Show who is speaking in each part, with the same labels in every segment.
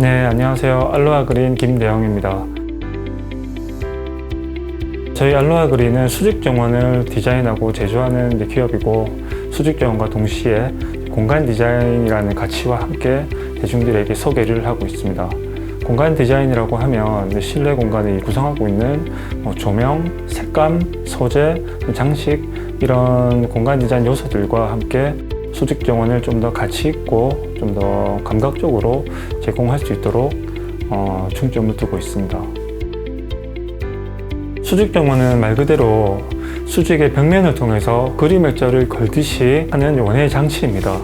Speaker 1: 안녕하세요. 알로하 그린 김대영입니다. 저희 알로하 그린은 수직 정원을 디자인하고 제조하는 기업이고 수직 정원과 동시에 공간 디자인이라는 가치와 함께 대중들에게 소개를 하고 있습니다. 공간 디자인이라고 하면 실내 공간을 구성하고 있는 뭐 조명, 색감, 소재, 장식 이런 공간 디자인 요소들과 함께 수직 정원을 좀 더 가치 있고 좀 더 감각적으로 제공할 수 있도록 어, 중점을 두고 있습니다. 수직 정원은 말 그대로 수직의 벽면을 통해서 그림 액자를 걸듯이 하는 원의 장치입니다.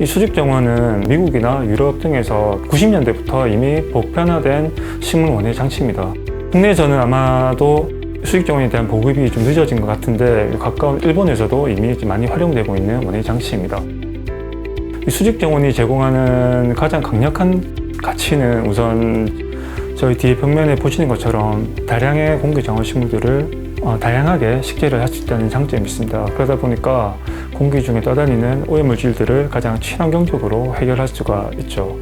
Speaker 1: 이 수직 정원은 미국이나 유럽 등에서 90년대부터 이미 보편화된 식물 원의 장치입니다. 국내에서는 아마도 수직 정원에 대한 보급이 좀 늦어진 것 같은데 가까운 일본에서도 이미 많이 활용되고 있는 원의 장치입니다. 이 수직 정원이 제공하는 가장 강력한 가치는 우선 저희 뒤에 벽면에 보시는 것처럼 다량의 공기 정화 식물들을 어, 다양하게 식재를 할 수 있다는 장점이 있습니다. 그러다 보니까 공기 중에 떠다니는 오염물질들을 가장 친환경적으로 해결할 수가 있죠.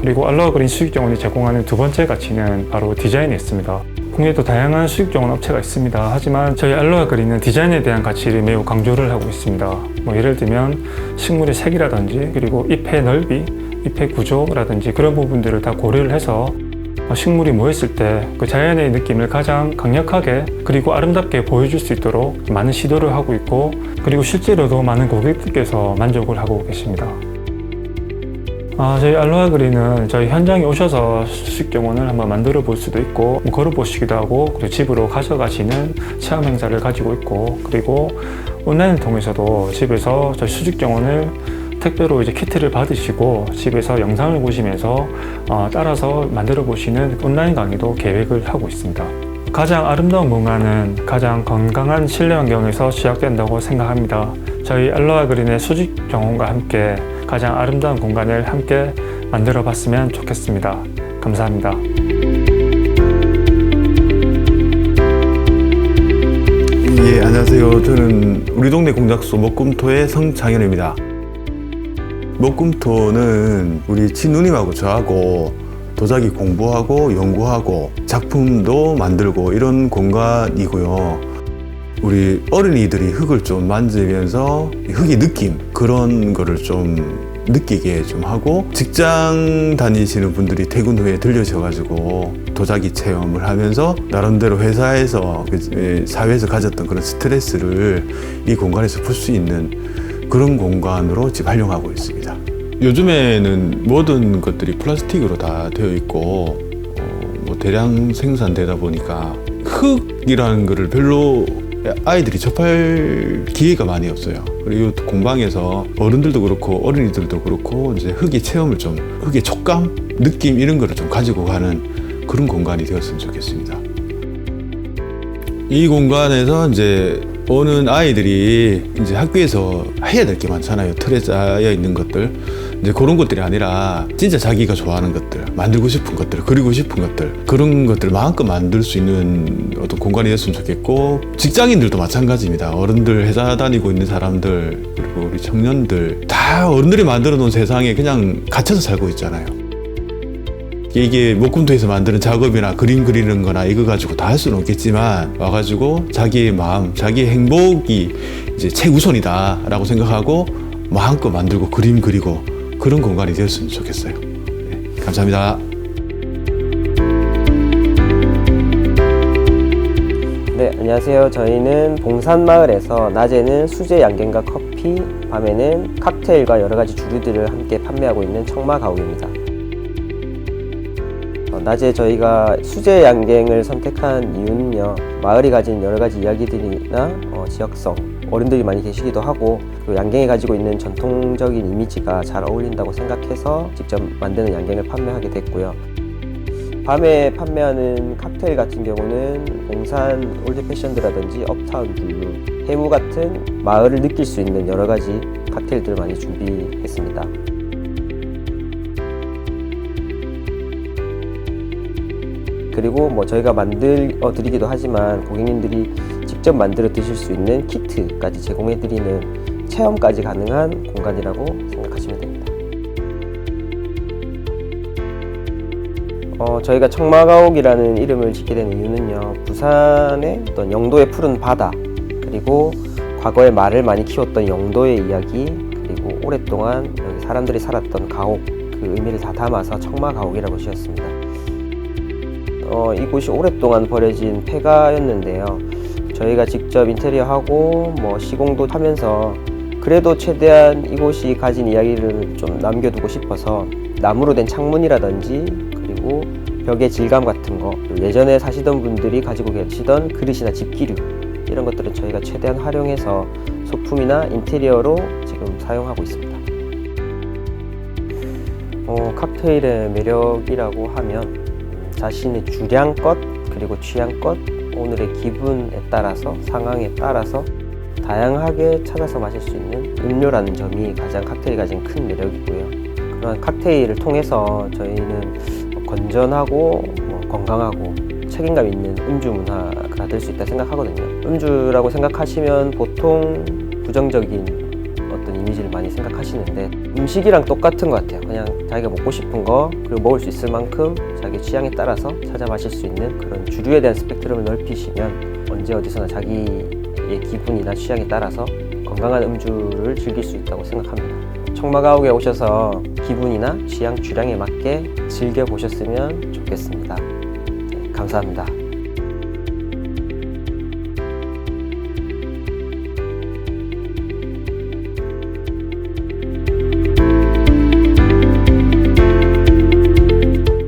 Speaker 1: 그리고 알로하 그린 수익 정원이 제공하는 두 번째 가치는 바로 디자인에 있습니다. 국내에도 다양한 수익 정원 업체가 있습니다. 하지만 저희 알로하 그린은 디자인에 대한 가치를 매우 강조를 하고 있습니다. 뭐 예를 들면 식물의 색이라든지 그리고 잎의 넓이, 잎의 구조라든지 그런 부분들을 다 고려를 해서 식물이 모였을 때 그 자연의 느낌을 가장 강력하게 그리고 아름답게 보여줄 수 있도록 많은 시도를 하고 있고 그리고 실제로도 많은 고객들께서 만족을 하고 계십니다. 아, 저희 알로하 그린은 저희 현장에 오셔서 수직 정원을 한번 만들어 볼 수도 있고 뭐 걸어 보시기도 하고 그리고 집으로 가져가시는 체험 행사를 가지고 있고 그리고 온라인을 통해서도 집에서 저희 수직 정원을 택배로 이제 키트를 받으시고 집에서 영상을 보시면서 어, 따라서 만들어 보시는 온라인 강의도 계획을 하고 있습니다. 가장 아름다운 공간은 가장 건강한 실내 환경에서 시작된다고 생각합니다. 저희 알로하 그린의 수직 정원과 함께 가장 아름다운 공간을 함께 만들어 봤으면 좋겠습니다. 감사합니다.
Speaker 2: 예, 안녕하세요. 저는 우리 동네 공작소 목금토의 성장현입니다. 목금토는 우리 친누님하고 저하고 도자기 공부하고 연구하고 작품도 만들고 이런 공간이고요. 우리 어린이들이 흙을 좀 만지면서 흙의 느낌 그런 거를 좀 느끼게 좀 하고 직장 다니시는 분들이 퇴근 후에 들려셔가지고 도자기 체험을 하면서 나름대로 회사에서 그, 예, 사회에서 가졌던 그런 스트레스를 이 공간에서 풀 수 있는 그런 공간으로 지금 활용하고 있습니다. 요즘에는 모든 것들이 플라스틱으로 다 되어 있고 어, 뭐 대량 생산되다 보니까 흙이라는 거를 별로 아이들이 접할 기회가 많이 없어요. 그리고 공방에서 어른들도 그렇고 어린이들도 그렇고 이제 흙의 체험을 좀 흙의 촉감, 느낌 이런 거를 좀 가지고 가는 그런 공간이 되었으면 좋겠습니다. 이 공간에서 이제 오는 아이들이 이제 학교에서 해야 될 게 많잖아요. 틀에 짜여 있는 것들. 이제 그런 것들이 아니라 진짜 자기가 좋아하는 것들, 만들고 싶은 것들, 그리고 싶은 것들, 그런 것들 마음껏 만들 수 있는 어떤 공간이 됐으면 좋겠고, 직장인들도 마찬가지입니다. 어른들 회사 다니고 있는 사람들, 그리고 우리 청년들, 다 어른들이 만들어 놓은 세상에 그냥 갇혀서 살고 있잖아요. 이게 목금토에서 만드는 작업이나 그림 그리는 거나 이거 가지고 다 할 수는 없겠지만 와가지고 자기의 마음, 자기의 행복이 이제 최우선이다라고 생각하고 마음껏 만들고 그림 그리고 그런 공간이 되었으면 좋겠어요. 네, 감사합니다.
Speaker 3: 네, 안녕하세요. 저희는 봉산마을에서 낮에는 수제 양갱과 커피, 밤에는 칵테일과 여러 가지 주류들을 함께 판매하고 있는 청마 가옥입니다. 어, 낮에 저희가 수제 양갱을 선택한 이유는요, 마을이 가진 여러 가지 이야기들이나 어, 지역성, 어른들이 많이 계시기도 하고, 그리고 양갱이 가지고 있는 전통적인 이미지가 잘 어울린다고 생각해서 직접 만드는 양갱을 판매하게 됐고요. 밤에 판매하는 칵테일 같은 경우는 봉산 올드 패션드라든지 업타운 블루, 해무 같은 마을을 느낄 수 있는 여러 가지 칵테일들을 많이 준비했습니다. 그리고 뭐 저희가 만들어 드리기도 하지만 고객님들이 직접 만들어 드실 수 있는 키트까지 제공해 드리는 체험까지 가능한 공간이라고 생각하시면 됩니다. 어, 저희가 청마가옥이라는 이름을 짓게 된 이유는요. 부산의 어떤 영도의 푸른 바다 그리고 과거에 말을 많이 키웠던 영도의 이야기 그리고 오랫동안 사람들이 살았던 가옥 그 의미를 다 담아서 청마가옥이라고 지었습니다. 어, 이곳이 오랫동안 버려진 폐가였는데요. 저희가 직접 인테리어하고 뭐 시공도 하면서 그래도 최대한 이곳이 가진 이야기를 좀 남겨두고 싶어서 나무로 된 창문이라든지 그리고 벽의 질감 같은 거 예전에 사시던 분들이 가지고 계시던 그릇이나 집기류 이런 것들은 저희가 최대한 활용해서 소품이나 인테리어로 지금 사용하고 있습니다. 어, 칵테일의 매력이라고 하면 음, 자신의 주량껏 그리고 취향껏 오늘의 기분에 따라서 상황에 따라서 다양하게 찾아서 마실 수 있는 음료라는 점이 가장 칵테일이 가진 큰 매력이고요. 그런 칵테일을 통해서 저희는 건전하고 뭐 건강하고 책임감 있는 음주 문화가 될 수 있다 생각하거든요. 음주라고 생각하시면 보통 부정적인 이미지를 많이 생각하시는데 음식이랑 똑같은 것 같아요. 그냥 자기가 먹고 싶은 거 그리고 먹을 수 있을 만큼 자기 취향에 따라서 찾아 마실 수 있는 그런 주류에 대한 스펙트럼을 넓히시면 언제 어디서나 자기의 기분이나 취향에 따라서 건강한 음주를 즐길 수 있다고 생각합니다. 청마가옥에 오셔서 기분이나 취향, 주량에 맞게 즐겨 보셨으면 좋겠습니다. 네, 감사합니다.